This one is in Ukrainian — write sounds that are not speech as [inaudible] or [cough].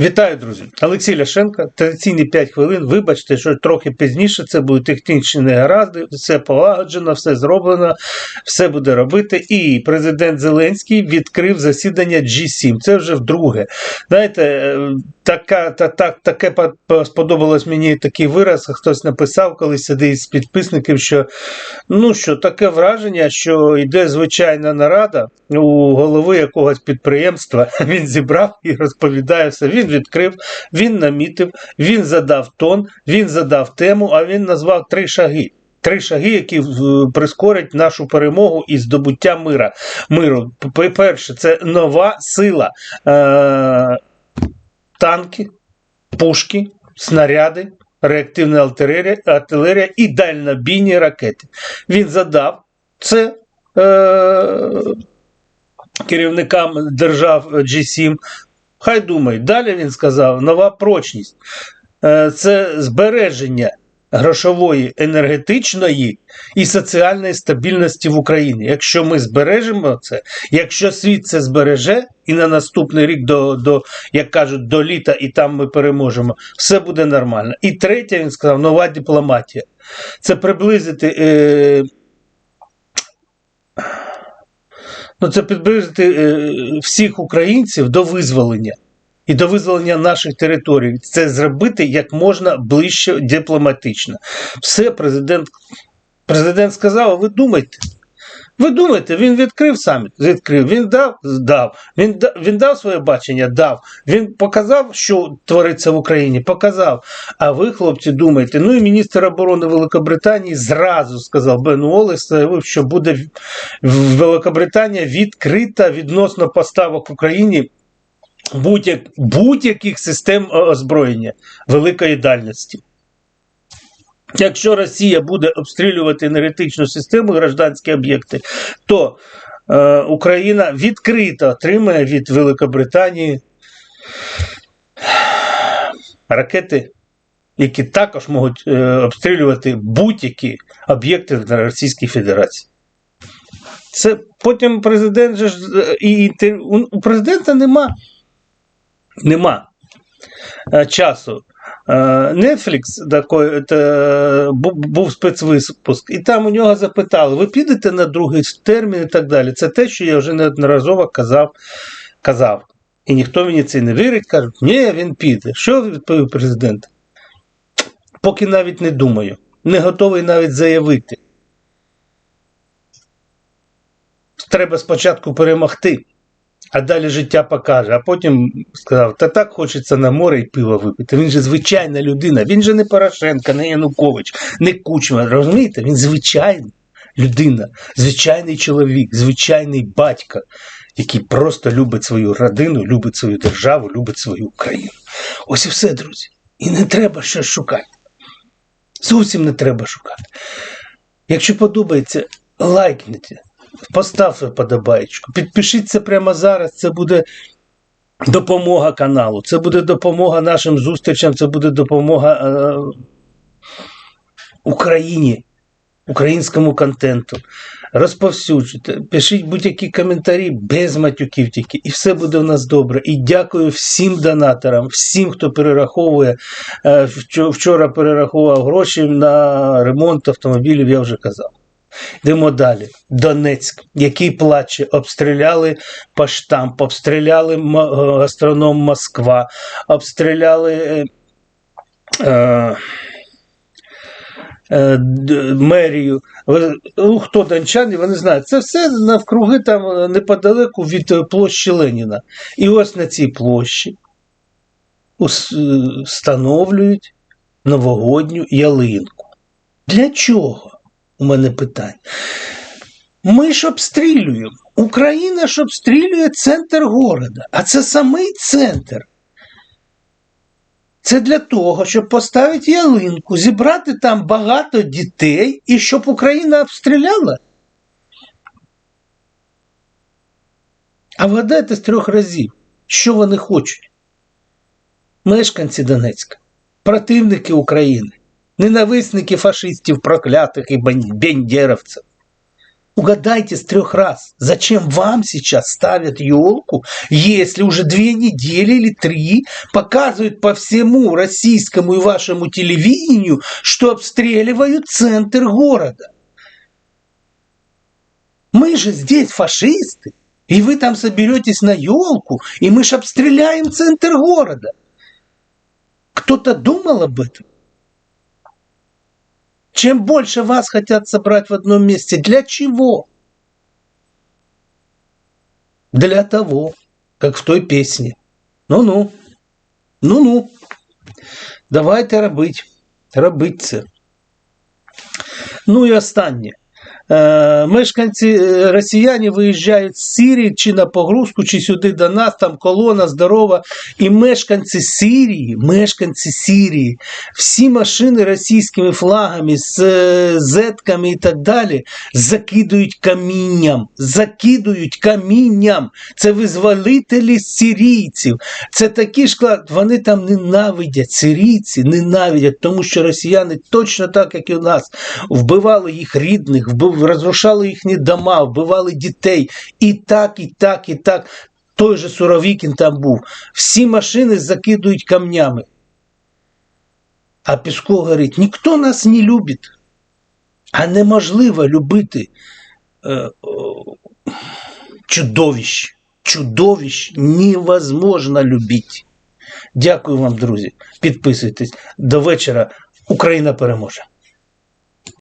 Вітаю, друзі! Олексій Ляшенко, традиційні 5 хвилин. Вибачте, що трохи пізніше це будуть технічні негаразди, все полагоджено, все зроблено, все буде робити. І президент Зеленський відкрив засідання G7. Це вже вдруге. Знаєте, е, така, та, так, таке по- по- сподобалось мені такий вираз. Хтось написав колись сидить з підписників, що ну що таке враження, що йде звичайна нарада у голови якогось підприємства. [laughs] Він зібрав і розповідає все. Він відкрив, він намітив, він задав тон, він задав тему, а він назвав три шаги. Три шаги, які прискорять нашу перемогу і здобуття мира. миру. Перше, це нова сила. Е- танки, пушки, снаряди, реактивна артилерія, артилерія і дальнобійні ракети. Він задав це е- керівникам держав G7. Хай думають. Далі він сказав: нова прочність. Е, Це збереження грошової, енергетичної і соціальної стабільності в Україні. Якщо ми збережемо це, якщо світ це збереже, і на наступний рік до, до як кажуть, до літа, і там ми переможемо, все буде нормально. І третє, він сказав, нова дипломатія. Це приблизити. Е, ну, це приблизити е, всіх українців до визволення і до визволення наших територій. Це зробити як можна ближче дипломатично. Все президент, президент сказав, ви думайте. Ви думаєте, він відкрив саміт? Відкрив. Він дав, дав. Він, він дав своє бачення, дав. Він показав, що твориться в Україні, показав. А ви, хлопці, думаєте, ну і міністр оборони Великобританії зразу сказав Бен Уоллес, заявив, що буде в- в- Великобританія відкрита відносно поставок Україні будь-як, будь-яких систем озброєння великої дальності. Якщо Росія буде обстрілювати енергетичну систему, гражданські об'єкти, то е, Україна відкрито отримає від Великобританії ракети, які також можуть е, обстрілювати будь-які об'єкти в Російській Федерації. Це потім президент же ж е, і у президента нема, нема е, часу. Е, Netflix такой, це, був спецвипуск, і там у нього запитали: ви підете на другий термін і так далі. Це те, що я вже неодноразово казав. казав. І ніхто мені це не вірить, кажуть, ні, він піде. Що відповів президент? Поки навіть не думаю, не готовий навіть заявити. Треба спочатку перемогти, а далі життя покаже. А потім сказав: та так хочеться на море і пиво випити. Він же звичайна людина, він же не Порошенко, не Янукович, не Кучма. Розумієте? Він звичайна людина, звичайний чоловік, звичайний батько, який просто любить свою родину, любить свою державу, любить свою Україну. Ось і все, друзі. І не треба щось шукати. Зовсім не треба шукати. Якщо подобається, лайкніть, поставте подобаєчку, підпишіться прямо зараз. Це буде допомога каналу, це буде допомога нашим зустрічам, це буде допомога е, Україні, українському контенту. Розповсюджуйте, пишіть будь-які коментарі без матюків тільки, і все буде у нас добре. І дякую всім донаторам, всім, хто перераховує. Е, Вчора перерахував гроші на ремонт автомобілів, я вже казав. Йдемо далі. Донецьк, який плаче, обстріляли поштамп, обстріляли е, гастроном Москва, обстріляли. Е, е, е, мерію. Ну, хто дончани, вони знають. Це все навкруги там неподалеку від площі Леніна. І ось на цій площі встановлюють новогодню ялинку. Для чого? У мене питання. Ми ж обстрілюємо. Україна ж обстрілює центр города, а це самий центр. Це для того, щоб поставити ялинку, зібрати там багато дітей і щоб Україна обстріляла. А вгадайте з трьох разів, що вони хочуть. Мешканці Донецька, противники України, ненависники фашистів, проклятих і бан- бендєровців. Угадайте с трех раз, зачем вам сейчас ставят елку, если уже две недели или три показывают по всему российскому и вашему телевидению, что обстреливают центр города. Мы же здесь фашисты, и вы там соберетесь на елку, и мы ж обстреляем центр города. Кто-то думал об этом? Чем больше вас хотят собрать в одном месте, для чего? Для того, как в той песні. Ну-ну, ну-ну. Давайте робити. Робити це. Ну і останнє. Е, мешканці е, росіяни виїжджають з Сирії чи на погрузку, чи сюди до нас, там колона здорова. І мешканці Сирії, мешканці Сирії, всі машини російськими флагами з е, зетками і так далі закидують камінням. Закидують камінням. Це визволителі сирійців. Це такі ж клад. Вони там ненавидять сирійці, ненавидять, тому що росіяни точно так, як і у нас, вбивали їх рідних, вбив, розрушали їхні дома, вбивали дітей. І так, і так, і так. Той же Суровікін там був. Всі машини закидують камнями. А Пісков говорить: ніхто нас не любить. А неможливо любити е, о, чудовищ. Чудовищ невозможно любити. Дякую вам, друзі. Підписуйтесь. До вечора. Україна переможе.